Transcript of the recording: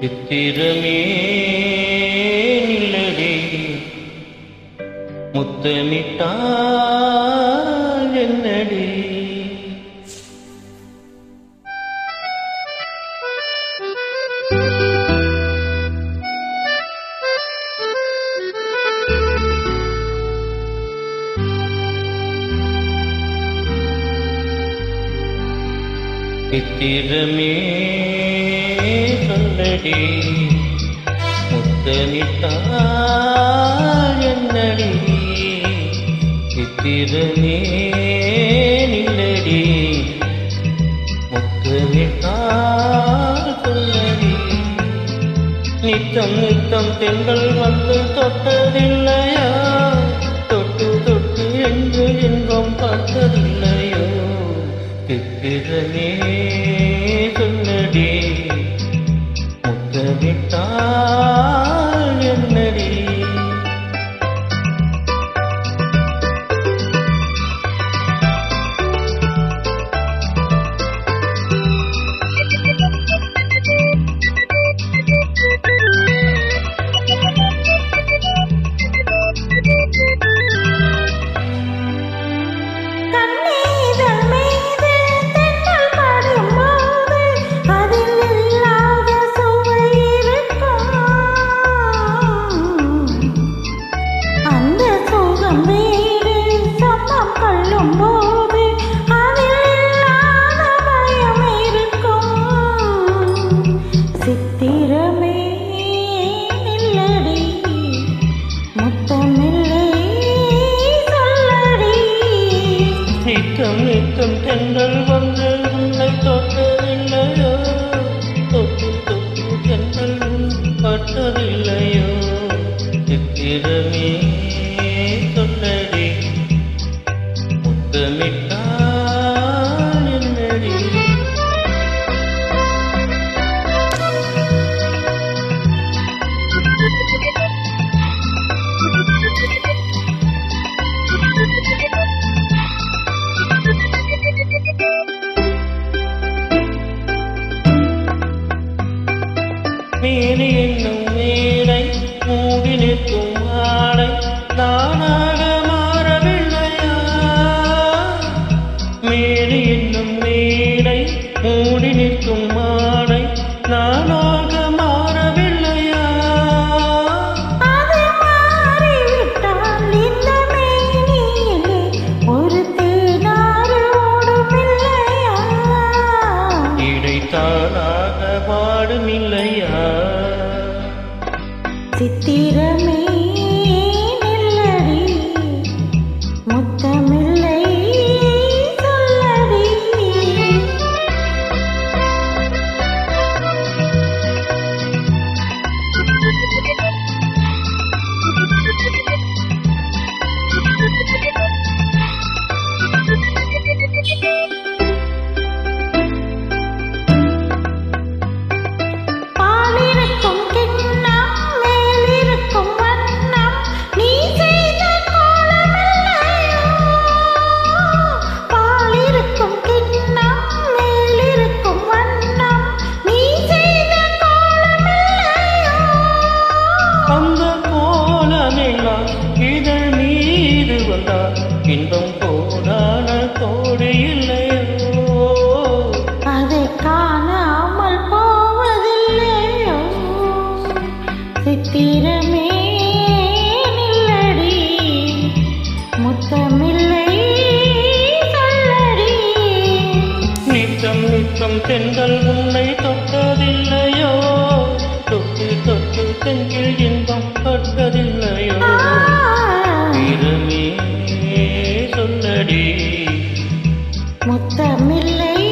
சித்திரமே நில்லடி முத்தமிட்டால் என்னடி? சித்திரமே சொல்லடி முத்தமிட்டால் என்னடி? சித்திரமே நில்லடி முத்தமிட்டால் சொல்லடி. நித்தம் நித்தம் தெங்கள் வந்து தொட்டதில்லை. சித்திரமே சொல்லடி முத்தமிட்டால் முத்தமிட்டால் என்னடி மேலே என்னும் மேடை மேடை நிற்கும் ஆடை நானாக மாறவில்லையா? ஒரு இடைத்தானாக பாடுமில்லையா சித்திரமே இன்பம் கோடான கோடு இல்லையோ. அதை காணாமல் போவதில்லையோ. சித்திரமே நில்லடி முத்தமில்லை சொல்லடி. நித்தம் நித்தம் தென்றல் உன்னை தொட்டதில்லையோ. தொட்டு தொட்டு தெங்கில் இன்பம் பட்டதில்லையோ. சொல்லடி முத்தமில்லை.